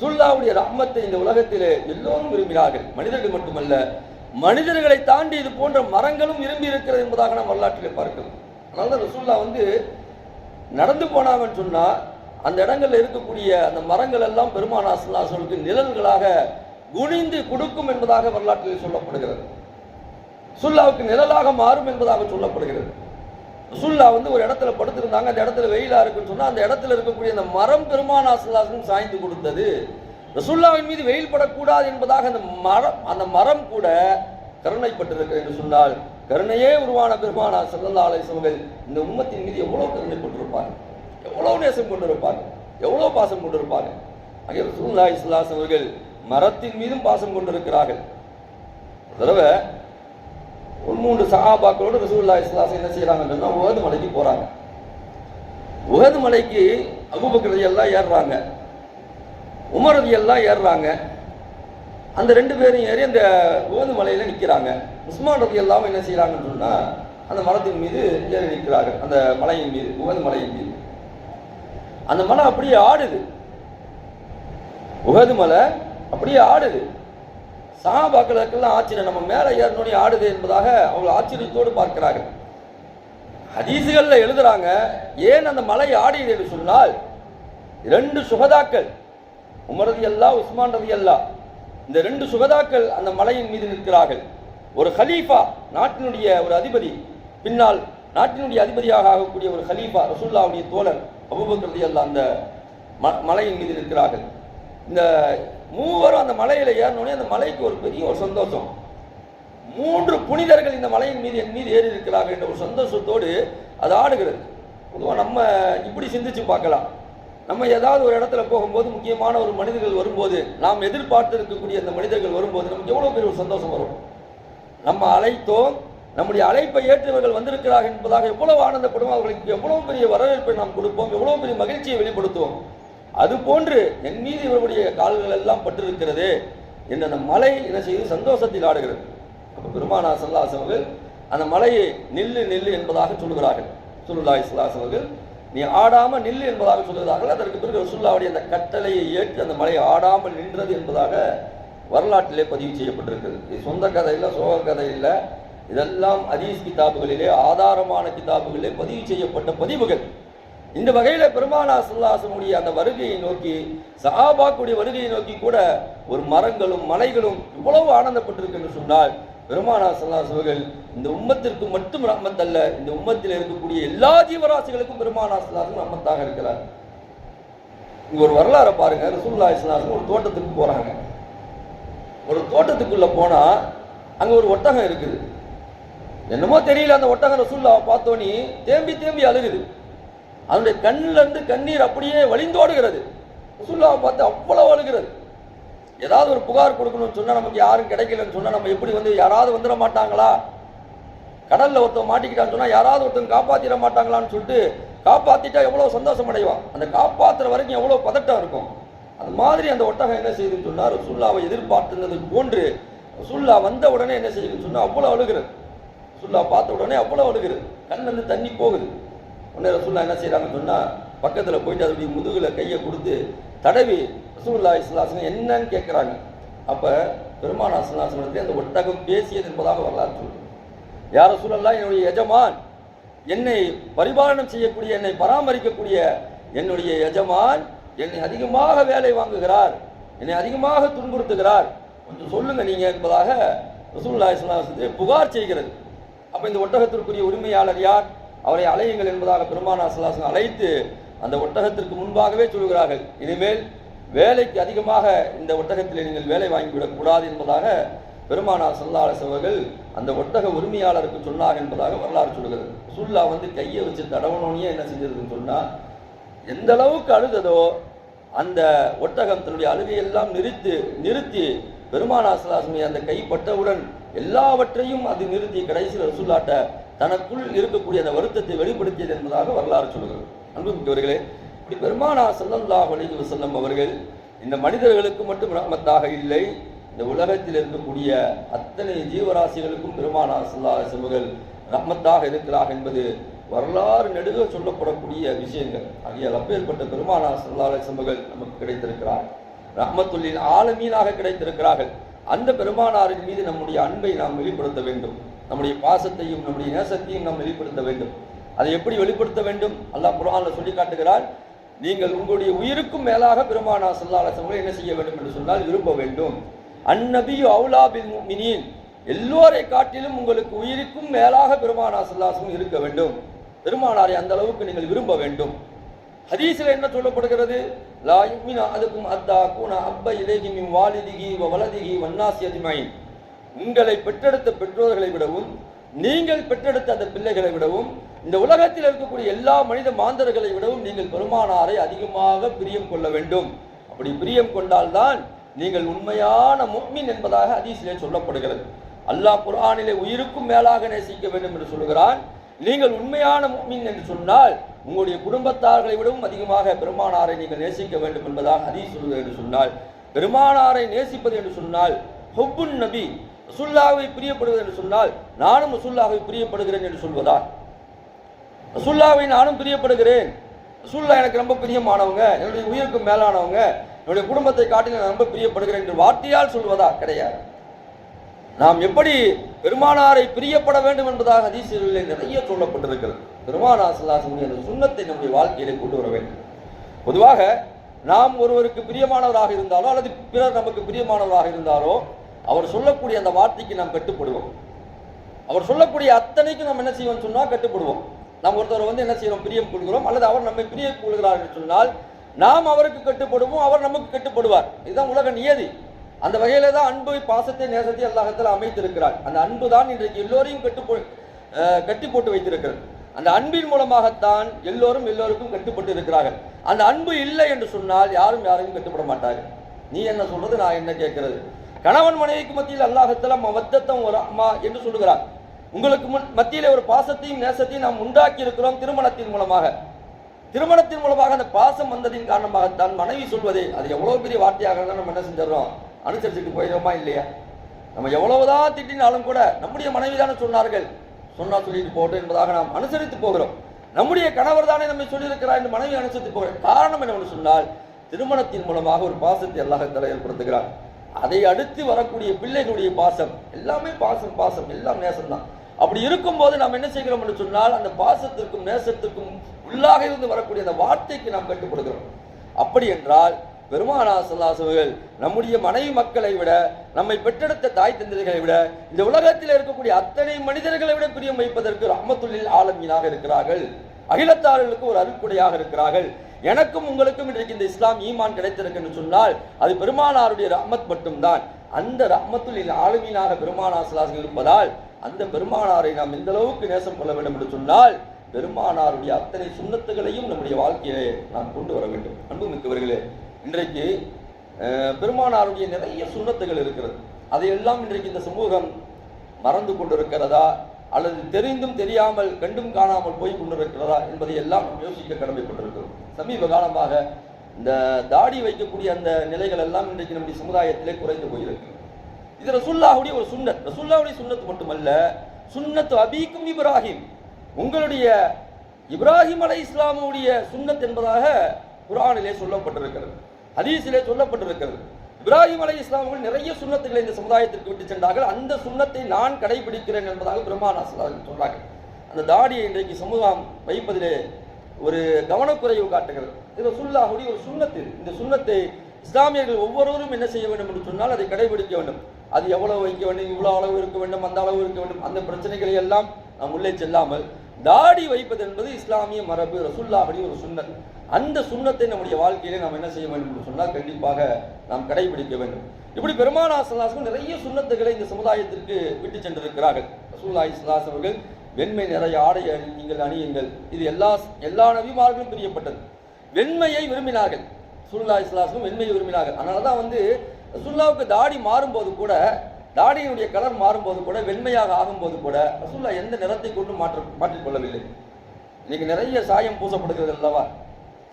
[SPEAKER 1] சுல்லாவுடைய ரஹ்மத்தை இந்த உலகத்திலே எல்லோரும் விரும்பினார்கள். மனிதர்கள் மட்டுமல்ல மனிதர்களை தாண்டி இது போன்ற மரங்களும் விரும்பி இருக்கிறது என்பதாக நாம் வரலாற்றிலே பார்க்கிறோம். அதனால தான் ரசுல்லா வந்து நடந்து போனாங்கன்னு சொன்னா அந்த இடங்களில் இருக்கக்கூடிய அந்த மரங்கள் எல்லாம் பெருமானா சுல்லாசனுக்கு நிழல்களாக குனிந்து கொடுக்கும் என்பதாக வரலாற்றில் சொல்லப்படுகிறது. சுல்லாவுக்கு நிழலாக மாறும் என்பதாக சொல்லப்படுகிறது. சுல்லா வந்து ஒரு இடத்துல படுத்திருந்தாங்க அந்த இடத்துல வெயிலா இருக்குன்னு சொன்னா அந்த இடத்துல இருக்கக்கூடிய அந்த மரம் பெருமானா சுல்லாசனும் சாய்ந்து கொடுத்தது. ரசுல்லாவின் மீது வெயில் படக்கூடாது என்பதாக அந்த மரம் அந்த மரம் கூட கருணைப்பட்டிருக்கிறது என்று சொன்னால் கருணையே உருவான பெருமானா சல்லல்லா அலிஸ்வங்கள் இந்த உம்மத்தின் மீது எவ்வளவு கருணைப்பட்டிருப்பாங்க? எவ்வளோ நேசம் கொண்டிருப்பாங்க? எவ்வளோ பாசம் கொண்டிருப்பாங்க? ஆகிய ரசூல்லா இஸ்லாஸ் அவர்கள் மரத்தின் மீதும் பாசம் கொண்டிருக்கிறார்கள். தடவை மூன்று சஹாபாக்களோடு ரசூல்லா இஸ்லாஸ் என்ன செய்கிறாங்கன்னு சொன்னா உகது மலைக்கு போகிறாங்க உகது மலைக்கு அபுபக்கர் எல்லாம் ஏறுறாங்க. உமரதி எல்லாம் ஏறுறாங்க. அந்த ரெண்டு பேரும் ஏறி அந்த உகது மலையில் நிற்கிறாங்க உஸ்மான் ரதி எல்லாம் என்ன செய்கிறாங்கன்னு சொன்னால் அந்த மரத்தின் மீது ஏறி நிற்கிறார்கள். அந்த மலையின் மீது உகது மலையின் மீது. அந்த மலை அப்படியே ஆடுது. உகது மலை அப்படியே ஆடுது. சகாபாக்களுக்கெல்லாம் ஆச்சரியம். நம்ம மேலே ஏறணும்னு ஆடுது என்பதாக அவங்க ஆச்சரியத்தோடு பார்க்கிறார்கள். ஹதீசுகளில் எழுதுறாங்க ஏன் அந்த மலை ஆடியது? என்று சொன்னால் இரண்டு சுகதாக்கள் உமரதி அல்லா உஸ்மான் ரதி அல்லா இந்த ரெண்டு சுகதாக்கள் அந்த மலையின் மீது நிற்கிறார்கள். ஒரு ஹலீஃபா நாட்டினுடைய ஒரு அதிபதி பின்னால் நாட்டினுடைய அதிபதியாக ஆகக்கூடிய ஒரு ஹலீஃபா ரசூல்லாவுடைய தோழர் அபூபக்கர் ரதி அல்லா அந்த ம- மலையின் மீது நிற்கிறார்கள். இந்த மூவரும் அந்த மலையில் ஏறினோடனே அந்த மலைக்கு ஒரு பெரிய ஒரு சந்தோஷம். மூன்று புனிதர்கள் இந்த மலையின் மீது என் மீது ஏறி இருக்கிறார்கள் என்ற ஒரு சந்தோஷத்தோடு அது ஆடுகிறது. பொதுவாக நம்ம இப்படி சிந்திச்சு பார்க்கலாம். நம்ம ஏதாவது ஒரு இடத்துல போகும்போது முக்கியமான ஒரு மனிதர்கள் வரும்போது நாம் எதிர்பார்த்து இருக்கக்கூடிய அந்த மனிதர்கள் வரும்போது நமக்கு எவ்வளோ பெரிய ஒரு சந்தோஷம் வரும். நம்ம அழைத்தோம் நம்முடைய அழைப்பை ஏற்றவர்கள் வந்திருக்கிறார்கள் என்பதாக எவ்வளவு ஆனந்தப்படும் அவர்களுக்கு எவ்வளவு பெரிய வரவேற்பை நாம் கொடுப்போம் எவ்வளவு பெரிய மகிழ்ச்சியை வெளிப்படுத்துவோம். அது போன்று என் மீது இவருடைய கால்கள் எல்லாம் பட்டிருக்கிறது என்று அந்த மலை என்ன செய்து சந்தோஷத்தில் ஆடுகிறது. அப்போ பெருமானா சல்லாஸ் அவர்கள் அந்த மலையை நில்லு நில்லு என்பதாக சொல்லுகிறார்கள். சுல்லாஹ் இஸ்லாஸ் அவர்கள் நீ ஆடாமல் நில்லு என்பதாக சொல்லுகிறார்கள். அதற்கு பிறகு ரசுல்லாவுடைய அந்த கட்டளையை ஏற்று அந்த மலை ஆடாமல் நின்றது என்பதாக வரலாற்றிலே பதிவு செய்யப்பட்டிருக்கிறது. இது சொந்த கதை இல்லை சோக கதை இல்லை. இதெல்லாம் அதீஸ் கிதாபுகளிலே ஆதாரமான கிதாபுகளிலே பதிவு செய்யப்பட்ட பதிவுகள். இந்த வகையில பெருமானா சுல்லாசனுடைய அந்த வருகையை நோக்கி சஹாபாக்குடைய வருகையை நோக்கி கூட ஒரு மரங்களும் மலைகளும் இவ்வளவு ஆனந்தப்பட்டிருக்கு என்று சொன்னால் பெருமானா சல்லாஸ் அவர்கள் இந்த உம்மத்திற்கு மட்டும் ரம்மத் அல்ல இந்த உம்மத்தில் இருக்கக்கூடிய எல்லா ஜீவராசிகளுக்கும் பெருமானா சல்லாசும் ரம்மத்தாக இருக்கிறார். இங்க ஒரு வரலாறை பாருங்க ரசூல்லா இஸ்லாசும் ஒரு தோட்டத்துக்கு போறாங்க. ஒரு தோட்டத்துக்குள்ள போனா அங்க ஒரு ஒட்டகம் இருக்குது. என்னமோ தெரியல அந்த ஒட்டகம் ரசூல்லாவை பார்த்தோன்னே தேம்பி தேம்பி அழுகுது. அதனுடைய கண்ணிலிருந்து கண்ணீர் அப்படியே வழிந்தோடுகிறது. ரசூல்லாவை பார்த்து அவ்வளவு அழுகிறது. ஏதாவது ஒரு புகார் கொடுக்கணும்னு சொன்னால் நமக்கு யாரும் கிடைக்கலன்னு சொன்னால் நம்ம எப்படி வந்து யாராவது வந்துட மாட்டாங்களா? கடலில் ஒருத்தன் மாட்டிக்கிட்டான்னு சொன்னால் யாராவது ஒருத்தன் காப்பாற்றிட மாட்டாங்களான்னு சொல்லிட்டு காப்பாற்றிட்டா எவ்வளோ சந்தோஷம் அடைவான். அந்த காப்பாற்றுற வரைக்கும் எவ்வளோ பதட்டம் இருக்கும். அது மாதிரி அந்த ஒட்டகம் என்ன செய்யுதுன்னு சொன்னா ரசூல்லாவை எதிர்பார்த்திருந்தது போன்று சுல்லா வந்த உடனே என்ன செய்யுதுன்னு சொன்னால் அவ்வளோ அழுகிறது. சுல்லா பார்த்த உடனே அவ்வளோ அழுகிறது. கண்ணுலேருந்து தண்ணி போகுது. உடனே ரசூல்லா என்ன செய்கிறாங்கன்னு சொன்னால் பக்கத்தில் போயிட்டு அதனுடைய முதுகில் கையை கொடுத்து தடவி ரசூல்லா இஸ்லாசன் என்னன்னு கேட்குறாங்க அப்போ பெருமானா இஸ்லாசனத்தில் அந்த ஒட்டகம் பேசியது என்பதாக வரலாறு சொல்லுது. யார சூழல்லாம் என்னுடைய எஜமான் என்னை பரிபாலனம் செய்யக்கூடிய என்னை பராமரிக்கக்கூடிய என்னுடைய எஜமான் என்னை அதிகமாக வேலை வாங்குகிறார் என்னை அதிகமாக துன்புறுத்துகிறார். கொஞ்சம் சொல்லுங்க நீங்க என்பதாக ரசூல்லா இஸ்லாசத்தை புகார் செய்கிறது. அப்போ இந்த ஒட்டகத்திற்குரிய உரிமையாளர் யார்? அவரை அலையுங்கள் என்பதாக பெருமானா இஸ்லாசன் அழைத்து அந்த ஒட்டகத்திற்கு முன்பாகவே சொல்கிறார்கள் இனிமேல் வேலைக்கு அதிகமாக இந்த ஒட்டகத்தில் நீங்கள் வேலை வாங்கிவிடக் கூடாது என்பதாக பெருமானா சல்லாஸ் அவர்கள் அந்த ஒட்டக உரிமையாளருக்கு சொன்னார் என்பதாக வரலாறு சொல்கிறது. சுல்லா வந்து கையை வச்சு தடவனோனே என்ன செஞ்சதுன்னு சொன்னால் எந்த அளவுக்கு அழுததோ அந்த ஒட்டகம் தன்னுடைய அழுகையெல்லாம் நிறுத்து நிறுத்தி பெருமானார் சல்லாஸ்மி அந்த கைப்பட்டவுடன் எல்லாவற்றையும் அது நிறுத்தி கடைசியில் சுல்லாட்ட தனக்குள் இருக்கக்கூடிய அந்த வருத்தத்தை வெளிப்படுத்தியது என்பதாக வரலாறு சொல்கிறது. அன்புமிக்கவர்களே இப்படி பெருமானா சல்லல்லாஹ் அலைஹி செல்லம் அவர்கள் இந்த மனிதர்களுக்கு மட்டும் ரஹ்மத்தாக இல்லை இந்த உலகத்தில் இருக்கக்கூடிய அத்தனை ஜீவராசிகளுக்கும் பெருமானா சல்லா செல்வர்கள் ரஹ்மத்தாக இருக்கிறார் என்பது வரலாறு நெடுக சொல்லப்படக்கூடிய விஷயங்கள். ஆகியால் அப்பேற்பட்ட பெருமானா சல்லா செல்வர்கள் நமக்கு கிடைத்திருக்கிறார். ரஹ்மத்துல்லின் ஆலமீனாக கிடைத்திருக்கிறார்கள். அந்த பெருமானாரின் மீது நம்முடைய அன்பை நாம் வெளிப்படுத்த வேண்டும். நம்முடைய பாசத்தையும் நம்முடைய நேசத்தையும் நாம் வெளிப்படுத்த வேண்டும். அதை எப்படி வெளிப்படுத்த வேண்டும்? அல்லாஹ் குரான்ல சொல்லி காட்டுகிறார் நீங்கள் உங்களுடைய உயிருக்கும் மேலாக பெருமானா சல்லல்லாஹு என்ன செய்ய வேண்டும்? என்று சொன்னால் விரும்ப வேண்டும். அந்நபி அவுலா பில் எல்லோரை காட்டிலும் உங்களுக்கு உயிருக்கும் மேலாக பெருமானா சல்லாசம் இருக்க வேண்டும். பெருமானாரை அந்த அளவுக்கு நீங்கள் விரும்ப வேண்டும். ஹதீஸில் என்ன சொல்லப்படுகிறது? லா அதுக்கும் அத்தா கூனா அப்ப இலேகி மின் வாலிதிகி வ வலதிகி வன்னாசி அதிமாயின் உங்களை பெற்றெடுத்த பெற்றோர்களை விடவும் நீங்கள் பெற்றெடுத்த அந்த பிள்ளைகளை விடவும் இந்த உலகத்தில் இருக்கக்கூடிய எல்லா மனித மாந்தர்களை விடவும் நீங்கள் பெருமானாரை அதிகமாக பிரியம் கொள்ள வேண்டும். அப்படி பிரியம் கொண்டால்தான் நீங்கள் உண்மையான முக்மின் என்பதாக அதிசிலே சொல்லப்படுகிறது. அல்லாஹ் குர்ஆனிலே உயிருக்கும் மேலாக நேசிக்க வேண்டும் என்று சொல்கிறான் நீங்கள் உண்மையான முக்மின் என்று சொன்னால் உங்களுடைய குடும்பத்தார்களை விடவும் அதிகமாக பெருமானாரை நீங்கள் நேசிக்க வேண்டும் என்பதாக ஹதீஸ் சொல்வது என்று சொன்னால் பெருமானாரை நேசிப்பது என்று சொன்னால் ஹொப்புன் நபி ரசுல்லாவை பிரியப்படுவது என்று சொன்னால் நானும் ரசுல்லாவை பிரியப்படுகிறேன் என்று சொல்வதா? ரசுல்லாவை நானும் பிரியப்படுகிறேன். ரசுல்லா எனக்கு ரொம்ப பிரியமானவங்க என்னுடைய உயிருக்கு மேலானவங்க என்னுடைய குடும்பத்தை காட்டி நான் ரொம்ப பிரியப்படுகிறேன் என்று வார்த்தையால் சொல்வதா? கிடையாது. நாம் எப்படி பெருமானாரை பிரியப்பட வேண்டும் என்பதாக ஹதீசுகளில் நிறைய சொல்லப்பட்டிருக்கிறது. பெருமானா சல்லாசனுடைய சுண்ணத்தை நம்முடைய வாழ்க்கையிலே கொண்டு வர வேண்டும். பொதுவாக நாம் ஒருவருக்கு பிரியமானவராக இருந்தாலோ அல்லது பிறர் நமக்கு பிரியமானவராக இருந்தாலோ அவர் சொல்லக்கூடிய அந்த வார்த்தைக்கு நாம் கட்டுப்படுவோம். அவர் சொல்லக்கூடிய அத்தனைக்கும் நம்ம என்ன செய்வோம் சொன்னால் கட்டுப்படுவோம். நாம் ஒருத்தர் வந்து என்ன செய்யறோம்? பிரியம் கொள்கிறோம். அல்லது அவர் நம்மை பிரிய கொள்கிறார் என்று சொன்னால் நாம் அவருக்கு கட்டுப்படுவோம் அவர் நமக்கு கட்டுப்படுவார். இதுதான் உலக நியதி. அந்த வகையில தான் அன்பு பாசத்தை நேசத்தை அல்லாஹத்தில் அமைத்திருக்கிறார். அந்த அன்பு தான் இன்றைக்கு எல்லோரையும் கட்டுப்போ கட்டி போட்டு வைத்திருக்கிறது. அந்த அன்பின் மூலமாகத்தான் எல்லோரும் எல்லோருக்கும் கட்டுப்பட்டு இருக்கிறார்கள் அந்த அன்பு இல்லை என்று சொன்னால் யாரும் யாரையும் கட்டுப்பட மாட்டார்கள். நீ என்ன சொல்றது நான் என்ன கேட்கிறது? கணவன் மனைவிக்கு மத்தியில் அல்லாஹத்தில் மவத்தத்தம் ஒரு அம்மா என்று சொல்லுகிறார். உங்களுக்கு முன் மத்தியிலே ஒரு பாசத்தையும் நேசத்தையும் நாம் உண்டாக்கி இருக்கிறோம் திருமணத்தின் மூலமாக. திருமணத்தின் மூலமாக அந்த பாசம் வந்ததின் காரணமாகத்தான் மனைவி சொல்வதே அது எவ்வளவு பெரிய வார்த்தையாக இருந்தாலும் நம்ம என்ன செஞ்சிடறோம்? அனுசரிச்சுட்டு போயிடுவோமா இல்லையா? நம்ம எவ்வளவுதான் திட்டினாலும் கூட நம்முடைய மனைவி தானே சொன்னார்கள். சொன்னா சொல்லிட்டு போட்டோம் என்பதாக நாம் அனுசரித்து போகிறோம். நம்முடைய கணவர் தானே நம்மை சொல்லியிருக்கிறார் என்று மனைவி அனுசரித்து போகிறோம். காரணம் என்னவென்று சொன்னால் திருமணத்தின் மூலமாக ஒரு பாசத்தை அல்லாஹத்தால ஏற்படுத்துகிறார் அதை அடுத்து வரக்கூடிய பிள்ளைகளுடைய பாசம். எல்லாமே பாசம் பாசம். எல்லாம் நேசம்தான். அப்படி இருக்கும்போது நாம் என்ன செய்கிறோம் என்று சொன்னால் அந்த பாசத்திற்கும் நேசத்திற்கும் உள்ளாக இருந்து வரக்கூடிய அந்த வார்த்தைக்கு நாம் கட்டுப்படுகிறோம். அப்படி என்றால் பெருமானா நம்முடைய மனைவி மக்களை விட நம்மை பெற்றெடுத்த தாய் தந்தைகளை விட இந்த உலகத்தில் இருக்கக்கூடிய அத்தனை மனிதர்களை விட பிரியம் வைப்பதற்கு ரஹமத்துல்லில் ஆலமீனாக இருக்கிறார்கள். அகிலத்தார்களுக்கு ஒரு அருட்குடையாக இருக்கிறார்கள். எனக்கும் உங்களுக்கும் இன்றைக்கு இந்த இஸ்லாம் ஈமான் கிடைத்திருக்குன்னு சொன்னால் அது பெருமானாருடைய ரஹ்மத் மட்டும்தான். அந்த ரஹ்மத்துல் ஆளுமீனாக பெருமானா சலாசன் இருப்பதால் அந்த பெருமானாரை நாம் எந்த அளவுக்கு நேசம் கொள்ள வேண்டும் என்று சொன்னால் பெருமானாருடைய அத்தனை சுண்ணத்துகளையும் நம்முடைய வாழ்க்கையிலே நாம் கொண்டு வர வேண்டும். அன்பு மிக்கவர்களே இன்றைக்கு பெருமானாருடைய நிறைய சுண்ணத்துகள் இருக்கிறது. அதையெல்லாம் இன்றைக்கு இந்த சமூகம் மறந்து கொண்டிருக்கிறதா அல்லது தெரிந்தும் தெரியாமல் கண்டும் காணாமல் போய் கொண்டிருக்கிறதா என்பதை எல்லாம் நாம் யோசிக்க கடமைப்பட்டிருக்கிறது சமீப காலமாக இந்த தாடி வைக்கக்கூடிய அந்த நிலைகள் எல்லாம் இன்றைக்கு நம்முடைய சமுதாயத்திலே குறைந்து போயிருக்கு. இது ரசுல்லாவுடைய ஒரு சுண்ணத். ரசுல்லாவுடைய சுண்ணத்து மட்டுமல்ல சுண்ணத்து அபீக்கும் இப்ராஹிம். உங்களுடைய இப்ராஹிம் அலை இஸ்லாமுடைய சுண்ணத் என்பதாக குரானிலே சொல்லப்பட்டிருக்கிறது. ஹதீஸிலே சொல்லப்பட்டிருக்கிறது. இப்ராஹிம் அலை இஸ்லாமுகள் நிறைய சுண்ணத்துகளை இந்த சமுதாயத்திற்கு விட்டு சென்றார்கள். அந்த சுண்ணத்தை நான் கடைபிடிக்கிறேன் என்பதாக பெருமானா சொன்னார்கள். அந்த தாடியை இன்றைக்கு சமூகம் வைப்பதிலே ஒரு கவனக்குறைவு காட்டுகிறது இது சுல்லாஹுடைய ஒரு சுண்ணத்து. இந்த சுண்ணத்தை இஸ்லாமியர்கள் ஒவ்வொருவரும் என்ன செய்ய வேண்டும் என்று சொன்னால் அதை கடைபிடிக்க வேண்டும். அது எவ்வளவு வைக்க வேண்டும் இவ்வளவு அளவு இருக்க வேண்டும் அந்த அளவு இருக்க வேண்டும் அந்த பிரச்சனைகளை எல்லாம் நாம் உள்ளே செல்லாமல் தாடி வைப்பது என்பது இஸ்லாமிய மரபு ரசுல்லாவுடைய ஒரு சுண்ணத். அந்த சுண்ணத்தை நம்முடைய வாழ்க்கையிலே நாம் என்ன செய்ய வேண்டும் என்று சொன்னால் கண்டிப்பாக நாம் கடைபிடிக்க வேண்டும். இப்படி பெருமானா சல்லாசம் நிறைய சுண்ணத்துகளை இந்த சமுதாயத்திற்கு விட்டு சென்றிருக்கிறார்கள். ரசூல்லா இஸ்லாஸ் அவர்கள் வெண்மை நிறைய ஆடை நீங்கள் அணியுங்கள். இது எல்லா எல்லா நபிமார்களும் பிரியப்பட்டது. வெண்மையை விரும்பினார்கள். சுல்லா இஸ்லாஸும் வெண்மையை விரும்பினார்கள். அதனால தான் வந்து சுல்லாவுக்கு தாடி மாறும்போது கூட தாடியினுடைய கலர் மாறும்போது கூட வெண்மையாக ஆகும்போது கூட சுல்லா எந்த நிறத்தை கொண்டு மாற்ற மாற்றிக்கொள்ளவில்லை. இன்னைக்கு நிறைய சாயம் பூசப்படுகிறது அல்லவா?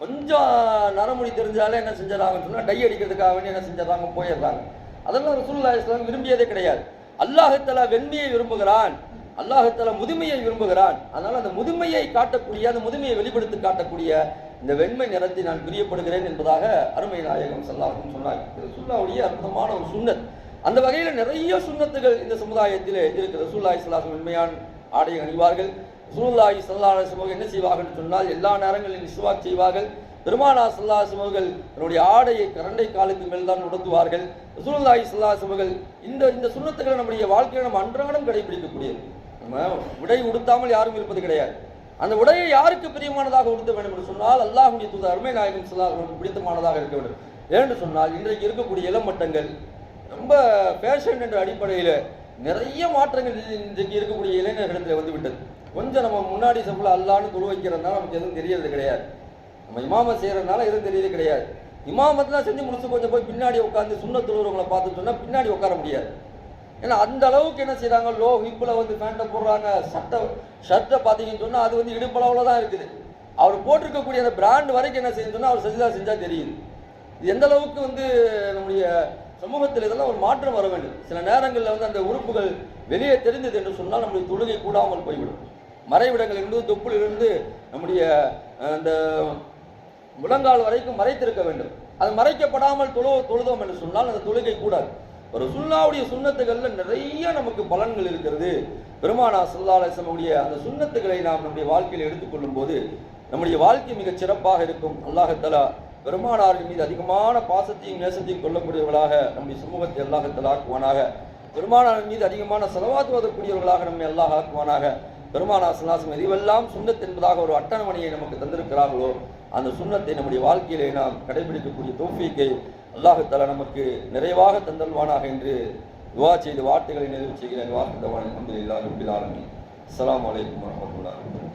[SPEAKER 1] கொஞ்சம் நரமுடி தெரிஞ்சாலே என்ன செஞ்சிடறாங்கன்னு சொன்னால் டை அடிக்கிறதுக்காக வேண்டி என்ன செஞ்சிடறாங்க? போயிடுறாங்க. அதெல்லாம் ரசூல்லா இஸ்லாம் விரும்பியதே கிடையாது. அல்லாஹத்தலா வெண்மையை விரும்புகிறான். அல்லாஹத்தலா முதுமையை விரும்புகிறான். அதனால அந்த முதுமையை காட்டக்கூடிய அந்த முதுமையை வெளிப்படுத்தி காட்டக்கூடிய இந்த வெண்மை நிறத்தை நான் பிரியப்படுகிறேன் என்பதாக அருமை நாயகம் சல்லாஹும் சொன்னார். இது ரசூல்லாவுடைய அற்புதமான ஒரு சுண்ணத். அந்த வகையில் நிறைய சுண்ணத்துகள் இந்த சமுதாயத்தில் இருக்கிற ரசூல்லா இஸ்லாம் வெண்மையான் ஆடை அணிவார்கள். ரசூலுல்லாஹி ஸல்லல்லாஹு சமூகம் என்ன செய்வார்கள் சொன்னால் எல்லா நேரங்களிலும் இஸ்வாக் செய்வார்கள். பெருமானா ஸல்லல்லாஹு அலைஹி தன்னுடைய ஆடையை கரண்டை காலுக்கு மேல் தான் உடுத்துவார்கள். ரசூலுல்லாஹி ஸல்லல்லாஹு அலைஹி இந்த இந்த சுன்னத்துக்களை நம்முடைய வாழ்க்கையில் நம்ம அன்றாடம் கடைபிடிக்கக்கூடியது. உடை உடுத்தாமல் யாரும் இருப்பது கிடையாது. அந்த உடையை யாருக்கு பிரியமானதாக உடுத்த வேண்டும் என்று சொன்னால் அல்லாஹுடைய தூதர் அருமை நாயகன் ஸல்லல்லாஹு பிடித்தமானதாக இருக்க வேண்டும். ஏன்னு சொன்னால் இன்றைக்கு இருக்கக்கூடிய இளமட்டங்கள் ரொம்ப ஃபேஷன் என்ற அடிப்படையில் நிறைய மாற்றங்கள் இன்றைக்கு இருக்கக்கூடிய இளைஞர்களிடத்தில் வந்து விட்டது. கொஞ்சம் நம்ம முன்னாடி சம்பளம் அல்லான்னு தொழு வைக்கிறதுனால நமக்கு எதுவும் தெரியறது கிடையாது. நம்ம இமாமத் செய்கிறதுனால எதுவும் தெரியறது கிடையாது. இமாமத்தெலாம் செஞ்சு முடிச்சு கொஞ்சம் போய் பின்னாடி உட்காந்து சுண்ண தொழுறவங்களை பார்த்து பின்னாடி உட்கார முடியாது. ஏன்னா அந்த அளவுக்கு என்ன செய்கிறாங்க லோ ஹிப்பில் வந்து பேண்ட்டை போடுறாங்க. சட்டை ஷர்ட்டை பார்த்தீங்கன்னு சொன்னால் அது வந்து இடுப்பளவில் தான் இருக்குது. அவர் போட்டிருக்கக்கூடிய அந்த பிராண்ட் வரைக்கும் என்ன செய்யணும் அவர் செஞ்சா செஞ்சால் தெரியுது இது எந்த அளவுக்கு வந்து நம்முடைய சமூகத்தில் இதெல்லாம் ஒரு மாற்றம் வர வேண்டும். சில நேரங்களில் வந்து அந்த உறுப்புகள் வெளியே தெரிந்தது என்று சொன்னால் நம்முடைய தொழுகை கூடாமல் போய்விடும். மறைவிடங்கள் என்பது தொப்புளிலிருந்து நம்முடைய அந்த முழங்கால் வரைக்கும் மறைத்திருக்க வேண்டும். அது மறைக்கப்படாமல் தொழு தொழுதோம் என்று சொன்னால் அந்த தொழுகை கூடாது. ஒரு சுண்ணாவுடைய சுண்ணத்துகளில் நிறைய நமக்கு பலன்கள் இருக்கிறது. பெருமானா சல்லாசனுடைய அந்த சுண்ணத்துகளை நாம் நம்முடைய வாழ்க்கையில் எடுத்துக்கொள்ளும் போது நம்முடைய வாழ்க்கை மிகச் சிறப்பாக இருக்கும். அல்லாஹத்தலா பெருமானாரின் மீது அதிகமான பாசத்தையும் நேசத்தையும் கொள்ளக்கூடியவர்களாக நம்முடைய சமூகத்தை அல்லாஹத்தலா ஆக்குவானாக. பெருமானாரின் மீது அதிகமான செலவாத்து ஓதக்கூடியவர்களாக நம்மை அல்லாஹ் ஆக்குவானாக. பெருமானா சல்லாசம் இதுவெல்லாம் சுண்ணத் என்பதாக ஒரு அட்டவணையை நமக்கு தந்திருக்கிறார்களோ அந்த சுண்ணத்தை நம்முடைய வாழ்க்கையிலே நாம் கடைபிடிக்கக்கூடிய தோஃபிக்கை அல்லாஹால நமக்கு நிறைவாக தந்தல்வானாக என்று துவா செய்து வார்த்தைகளை நிறைவு செய்கிறேன். வாக்குத்தவான் அலமதுல்லாஹ் ரபில் ஆலமீன். அஸ்ஸலாமு வலைக்கம் வரஹ்மத்துல்லாஹி